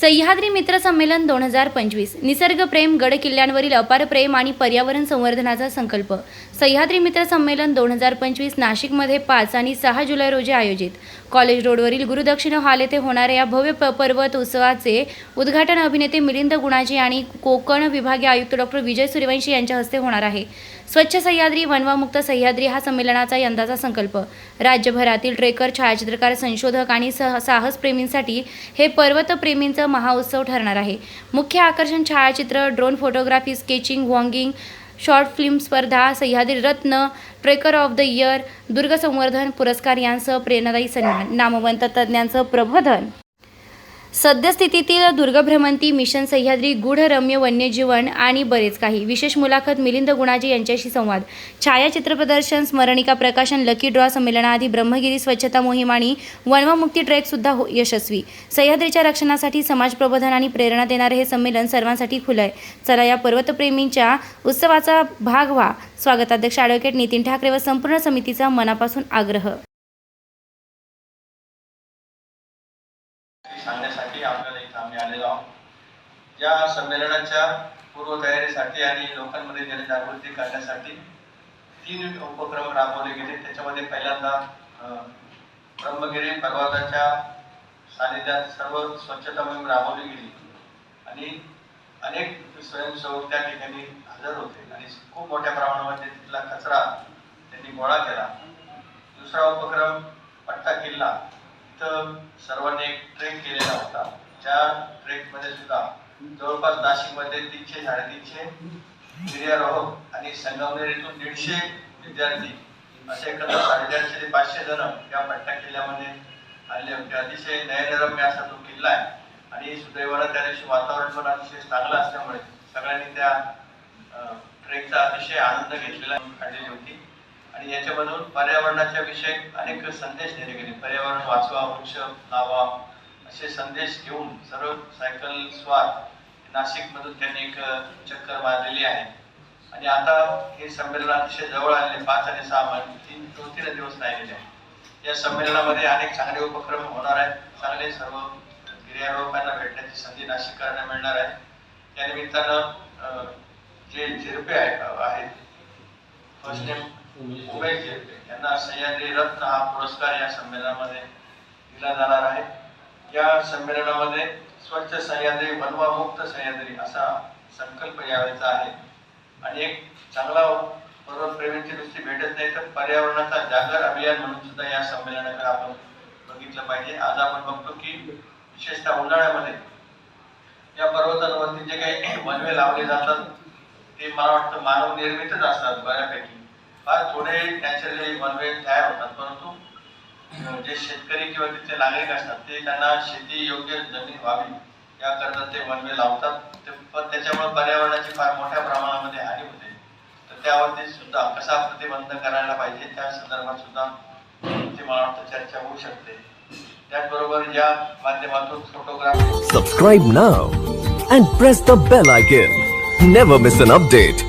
सह्याद्री मित्र संमेलन दोन हजार पंचवीस. निसर्ग प्रेम गड किल्ल्यांवरील अपार प्रेम आणि पर्यावरण संवर्धनाचा संकल्प. सह्याद्री मित्र संमेलन दोन हजार पंचवीस नाशिकमध्ये पाच आणि सहा जुलै रोजी आयोजित. कॉलेज रोडवरील गुरुदक्षिण हॉल येथे होणाऱ्या या भव्य प- पर्वत उत्सवाचे उद्घाटन अभिनेते मिलिंद गुणाजी आणि कोकण विभागीय आयुक्त डॉक्टर विजय सूर्यवंशी यांच्या हस्ते होणार आहे. स्वच्छ सह्याद्री वनवामुक्त सह्याद्री हा संमेलनाचा यंदाचा संकल्प. राज्यभरातील ट्रेकर छायाचित्रकार संशोधक आणि सह साहसप्रेमींसाठी हे पर्वतप्रेमींचं महाउत्सव ठरणार आहे. मुख्य आकर्षण छायाचित्र drone photography sketching vlogging short film स्पर्धा Sahyadri Ratna trekker of the year दुर्गसंवर्धन पुरस्कार यांसह प्रेरणादायी सन्मान नामवंत तज्ज्ञांचं प्रबोधन. सद्यस्थितीतील दुर्गभ्रमंती मिशन सह्याद्री गूढ रम्य वन्यजीवन आणि बरेच काही. विशेष मुलाखत मिलिंद गुणाजी यांच्याशी संवाद. छायाचित्र प्रदर्शन स्मरणिका प्रकाशन लकी ड्रॉ संमेलनाआधी ब्रह्मगिरी स्वच्छता मोहीम आणि वनवामुक्ती ट्रेकसुद्धा हो यशस्वी. सह्याद्रीच्या रक्षणासाठी समाज प्रबोधन आणि प्रेरणा देणारे हे संमेलन सर्वांसाठी खुलं आहे. चला या पर्वतप्रेमींच्या उत्सवाचा भाग व्हा. स्वागताध्यक्ष ॲडव्होकेट नितीन ठाकरे व संपूर्ण समितीचा मनापासून आग्रह. करण्यासाठी आपल्याला इथं आम्ही आलेलो आहोत. या संमेलनाच्या पूर्वतयारीसाठी आणि लोकांमध्ये जनजागृती करण्यासाठी तीन उपक्रम राबवले गेले. त्याच्यामध्ये पहिल्यांदा ब्रह्मगिरी पर्वताच्या सानिध्यात सर्व स्वच्छता मोहीम राबवली गेली. आणि अनेक स्वयंसेवक त्या ठिकाणी हजर होते. आणि खूप मोठ्या प्रमाणामध्ये तिथला कचरा त्यांनी गोळा केला. दुसरा उपक्रम पट्टा किल्ला. इथं सर्वांनी एक ट्रेक केलेला होता. त्या ट्रेकमध्ये सुद्धा जवळपास नाशिकमध्ये तीनशे साडेतीनशे गिर्यारोहक आणि संगमनेरीतून दीडशे विद्यार्थी असे एकत्र साडेचारशे ते पाचशे जण या पट्टा किल्ल्यामध्ये आले होते. अतिशय नयनरम्य असा तो किल्ला आहे. आणि सुदैवानं त्या दिवशी वातावरण पण अतिशय चांगलं असल्यामुळे सगळ्यांनी त्या ट्रेकचा अतिशय आनंद घेतलेला काढलेली होती. आणि याच्यामधून पर्यावरणाच्या विषयक अनेक संदेश दिले गेले. पर्यावरण वाचवा वृक्ष लावा असे संदेश घेऊन सर्व सायकल स्वार नाशिकमधून त्यांनी एक चक्कर मारलेली आहे. आणि आता हे संमेलन अतिशय जवळ आलेले पाच आणि सहा महिने तीन दोन तीन दिवस राहिलेले आहे या संमेलनामध्ये अनेक चांगले उपक्रम होणार आहेत. चांगले सर्व गिर्यारोहकांना भेटण्याची संधी नाशिककरांना मिळणार आहे. त्या निमित्तानं जे झिरपे आहे- आहेत फर्स्ट नेम उमेश यांना सह्याद्री रत्न हा पुरस्कार या संमेलनामध्ये दिला जाणार आहे. या संमेलनामध्ये स्वच्छ सह्याद्री वनवामुक्त सह्याद्री असा संकल्प यावेळेचा आहे. आणि एक चांगला पर्वतप्रेमींची नुसती भेटत नाही तर पर्यावरणाचा जागर अभियान म्हणून सुद्धा या संमेलनाकडे आपण बघितलं पाहिजे. आज आपण बघतो की विशेषतः उन्हाळ्यामध्ये या पर्वतांवरती जे काही वनवे लावले जातात ते मला वाटतं मानव निर्मितच असतात बऱ्यापैकी. फार थोडे नॅचरली वनवे तयार होतात. परंतु जे शेतकरी किंवा तिथले नागरिक असतात ते त्यांना शेती योग्य जमीन व्हावी याकरता ते वन वे लावतात. ते- पण त्याच्यामुळे पर्यावरणाची फार मोठ्या प्रमाणामध्ये हानी होते. तर त्यावरती सुद्धा कसा प्रतिबंध करायला पाहिजे त्या संदर्भात सुद्धा ती मला वाटतं चर्चा होऊ शकते. त्याचबरोबर या माध्यमातून photography subscribe now and press the bell icon never miss an update